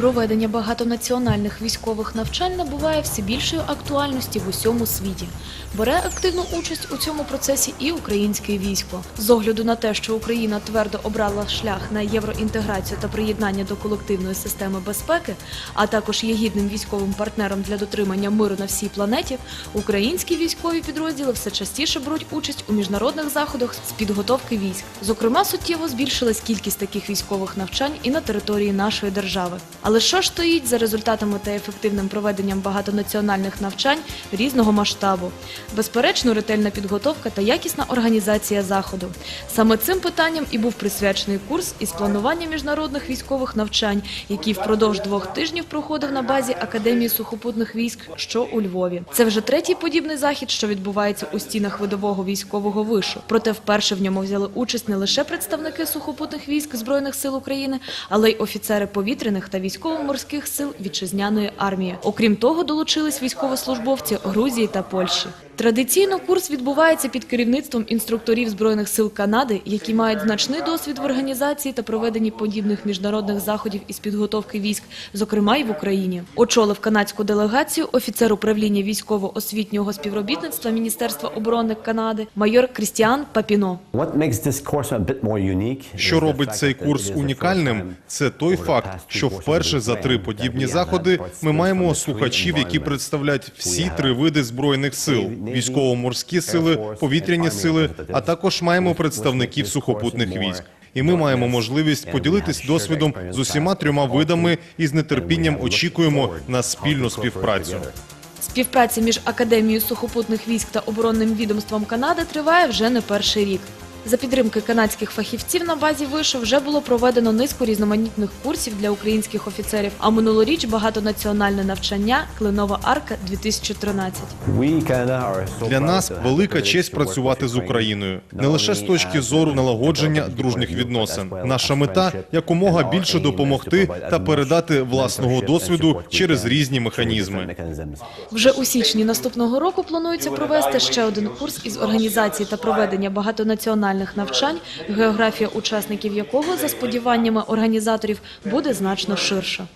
Проведення багатонаціональних військових навчань набуває все більшої актуальності в усьому світі. Бере активну участь у цьому процесі і українське військо. З огляду на те, що Україна твердо обрала шлях на євроінтеграцію та приєднання до колективної системи безпеки, а також є гідним військовим партнером для дотримання миру на всій планеті, українські військові підрозділи все частіше беруть участь у міжнародних заходах з підготовки військ. Зокрема, суттєво збільшилась кількість таких військових навчань і на території нашої держави. Але що стоїть за результатами та ефективним проведенням багатонаціональних навчань різного масштабу? Безперечно, ретельна підготовка та якісна організація заходу. Саме цим питанням і був присвячений курс із планування міжнародних військових навчань, який впродовж двох тижнів проходив на базі Академії сухопутних військ, що у Львові. Це вже третій подібний захід, що відбувається у стінах видового військового вишу. Проте вперше в ньому взяли участь не лише представники сухопутних військ збройних сил України, але й офіцери повітряних та військово-морських сил вітчизняної армії. Окрім того, долучились військовослужбовці Грузії та Польщі. Традиційно курс відбувається під керівництвом інструкторів збройних сил Канади, які мають значний досвід в організації та проведенні подібних міжнародних заходів із підготовки військ, зокрема й в Україні. Очолив канадську делегацію офіцер управління військово-освітнього співробітництва Міністерства оборони Канади майор Крістіан Папіно. Що робить цей курс унікальним, це той факт, що вперше за три подібні заходи ми маємо слухачів, які представляють всі три види збройних сил: військово-морські сили, повітряні сили, а також маємо представників сухопутних військ. І ми маємо можливість поділитись досвідом з усіма трьома видами і з нетерпінням очікуємо на спільну співпрацю. Співпраця між Академією сухопутних військ та оборонним відомством Канади триває вже не перший рік. За підтримки канадських фахівців на базі вишу вже було проведено низку різноманітних курсів для українських офіцерів. А минулоріч багатонаціональне навчання Клинова арка 2013 We, Canada, are Для нас велика честь працювати з Україною не лише з точки зору налагодження дружніх відносин. Наша мета якомога більше допомогти та передати власного досвіду через різні механізми. Вже у січні наступного року планується провести ще один курс із організації та проведення багатонаціональних навчань, географія учасників якого, за сподіваннями організаторів, буде значно ширша.